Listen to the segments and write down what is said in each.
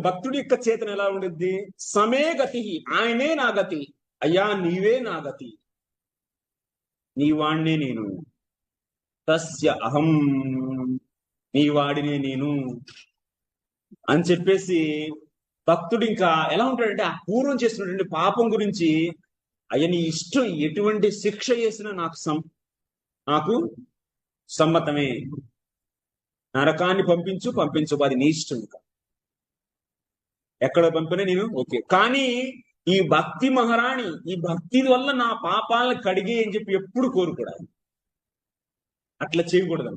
భక్తుడి యొక్క చేతన ఎలా ఉండిద్ది? సమే గతి ఆయనే నా గతి. అయ్యా నీవే నా గతి. నీ వాణ్ణే నేను. తస్య అహం. నీ వాడినే నేను. అని చెప్పేసి భక్తుడు ఇంకా ఎలా ఉంటాడంటే ఆ పూర్వం చేసినటువంటి పాపం గురించి అయ్యా నీ ఇష్టం ఎటువంటి శిక్ష చేసినా నాకు సం నాకు సమ్మతమే. నరకాన్ని పంపించు పంపించు అది నీ ఇష్టం ఇంకా. ఎక్కడ పంపినా నేను ఓకే. కానీ ఈ భక్తి మహారాణి ఈ భక్తి వల్ల నా పాపాలను కడిగే అని చెప్పి ఎప్పుడు కోరుకోడాలి? అట్లా చేయకూడదు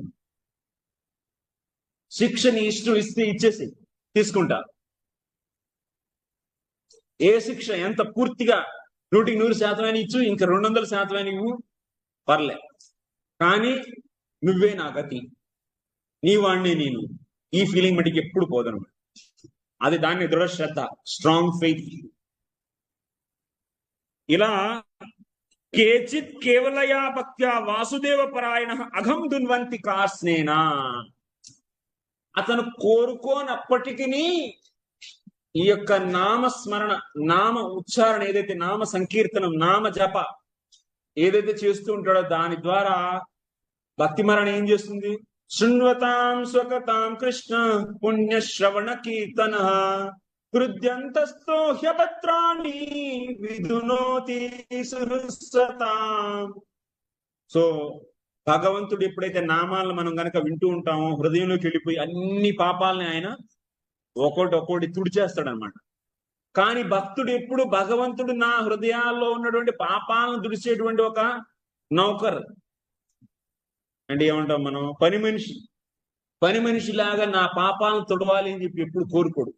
శిక్షని ఇష్టం ఇస్తే ఇచ్చేసి తీసుకుంటా. ఏ శిక్ష ఎంత పూర్తిగా నూటికి నూరు శాతమైన ఇచ్చు ఇంకా రెండు వందల శాతమైన ఇవ్వు? పర్లే. కానీ నువ్వే నా గతి. నీ వాణ్ణే నేను. ఈ ఫీలింగ్ మటుకి ఎప్పుడు పోదను అది దాన్ని దృఢ శ్రద్ధ స్ట్రాంగ్ ఫెయిత్ ఇలా కేచిత్ కేవలయా భక్త్యా వాసుదేవ పరాయణ అఘం దున్వంతి కాస్నేనా. అతను కోరుకోనప్పటికీ ఈ యొక్క నామస్మరణ నామ ఉచ్చారణ ఏదైతే నామ సంకీర్తనం నామ జప ఏదైతే చేస్తూ ఉంటాడో దాని ద్వారా భక్తి మరణ ఏం చేస్తుంది? శృణ్వతాం స్వకతాం కృష్ణ పుణ్య శ్రవణ కీర్తన. హృద్యంతస్థో హ్యపత్రాన్ని విధునోతి సుహృత్సతాం. సో భగవంతుడు ఎప్పుడైతే నామాలను మనం గనక వింటూ ఉంటామో హృదయంలోకి వెళ్ళిపోయి అన్ని పాపాలని ఆయన ఒకటి ఒకటి తుడిచేస్తాడనమాట. కానీ భక్తుడు ఎప్పుడు భగవంతుడు నా హృదయాల్లో ఉన్నటువంటి పాపాలను తుడిచేటువంటి ఒక నౌకర్ అంటే ఏమంటాం మనం? పని మనిషి. పని మనిషిలాగా నా పాపాలను తొడవాలి అని చెప్పి ఎప్పుడు కోరుకోడు.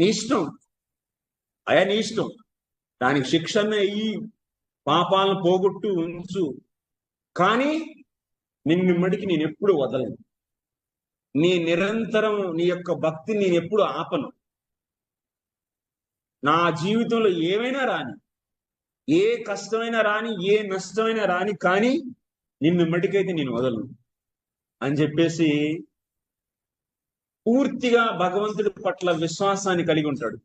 నీ ఇష్టం. అయా నీ ఇష్టం. దానికి శిక్షణ అయ్యి పాపాలను పోగొట్టు ఉంచు. కానీ నిన్ను మడికి నేను ఎప్పుడు వదలను. నీ నిరంతరం నీ యొక్క భక్తిని నేను ఎప్పుడు ఆపను. నా జీవితంలో ఏమైనా రాని ఏ కష్టమైనా రాని ఏ నష్టమైనా రాని కానీ నిన్ను మటుకైతే నేను వదలను అని చెప్పేసి పూర్తిగా భగవంతుడి పట్ల విశ్వాసాన్ని కలిగి ఉంటాడు.